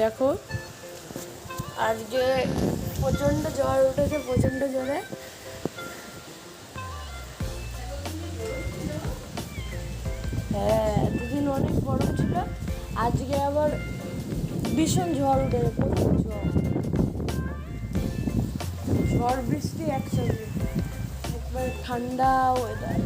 দেখো। আজকে প্রচণ্ড জ্বর উঠেছে, প্রচণ্ড জ্বরে। হ্যাঁ দুদিন অনেক গরম ছিল, আজকে আবার ভীষণ ঝড় উঠেছে, প্রচুর ঝড় ঝড় বৃষ্টি একসঙ্গে, একবার ঠান্ডা ওয়েদার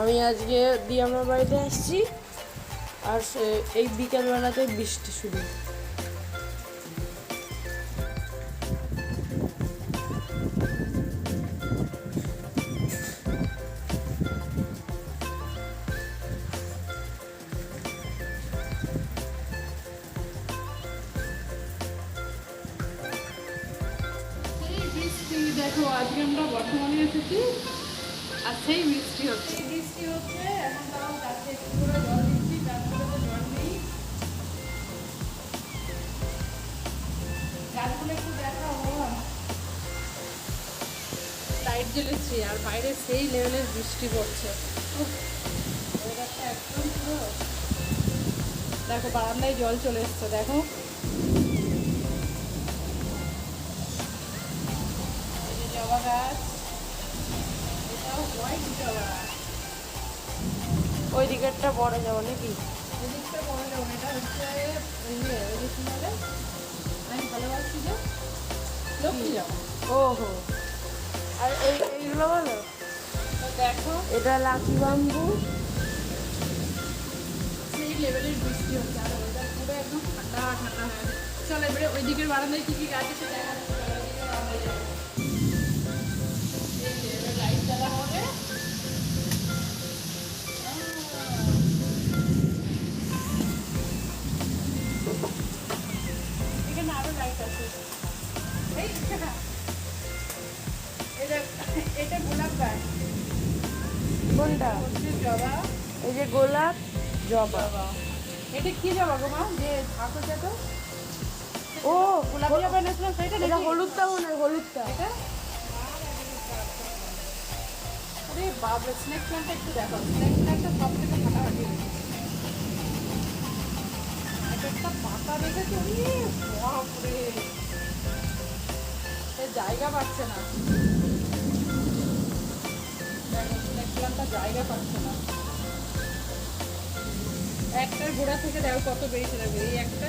আমি আজকে দিয়ামার বাড়িতে আসছি আর এই বিকেলবেলাতে বৃষ্টি শুরু। দেখো আজকে আমরা বর্ধমানে এসেছি। আর সেই বৃষ্টি হচ্ছে। বৃষ্টি হচ্ছে এখন তাও গাছে একটু করে জল দিচ্ছি মধ্যে তো জল নেই। গাছগুলো একটু দেখাবো লাইট জ্বেলেছি আর বাইরে সেই লেভেলের বৃষ্টি পড়ছে। ওয়েদারটা একদম পুরো। দেখো বারান্দায় জল চলে এসছে দেখো। জবা গাছ। ওই দিকেরটা পরে যাব নাকি? এদিকটা বড় যেমন এটা হচ্ছে ইয়ে ওই কি বলে আমি ভালোবাসি যে। লক্ষ্মী জবা ওহো। আর এই এইগুলো বলো? দেখো। এটা লাকি বাম্বু। সেই লেভেলের বৃষ্টি হচ্ছে আর ওয়েদার পুরো একদম ঠান্ডা ঠান্ডা হয়ে চলো এবারে ওই দিকের বারান্দায় কি কি গাছ আছে দেখা এখানে আরও লাইট আছে এই এটা এটা গোলাপ গাছ কোনটা? জবা এই যে গোলাপ জবা। এটা কি জবা গো মা? যে ঠাকুর তো ও গোলাপি জবা সেটা এটা হলুদটা মনে হয় হলুদটা? এটা? আরে বাবরে স্নেক প্ল্যান্টটা একটু দেখো স্নেক প্ল্যান্টটা সব থেকে ইয়ে, বাপরে জায়গা পাচ্ছে না দেখো স্নেক প্ল্যান্টটা জায়গা পাচ্ছে না গোড়া থেকে দেখো কত বেরিয়েছে দেখো এই একটা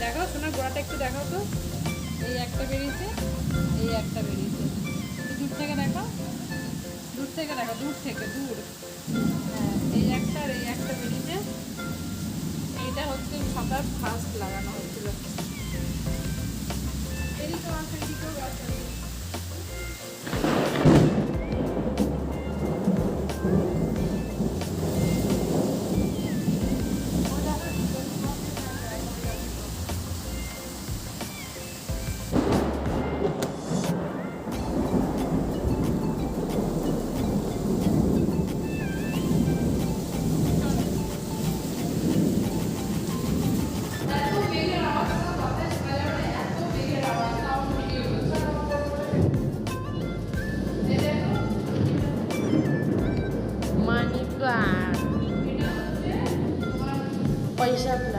দেখো সোনার গোড়াটা একটু দেখাও এই একটা বেরিয়েছে এই একটা বেরিয়েছে দূর থেকে দেখো দূর থেকে দেখো দূর থেকে দূর হ্যাঁ এই একটা আর এই একটা বেরিয়েছে। এইটা হচ্ছে সকাল ফার্স্ট লাগানো হয়েছিল। এদিকে আমার আছে ella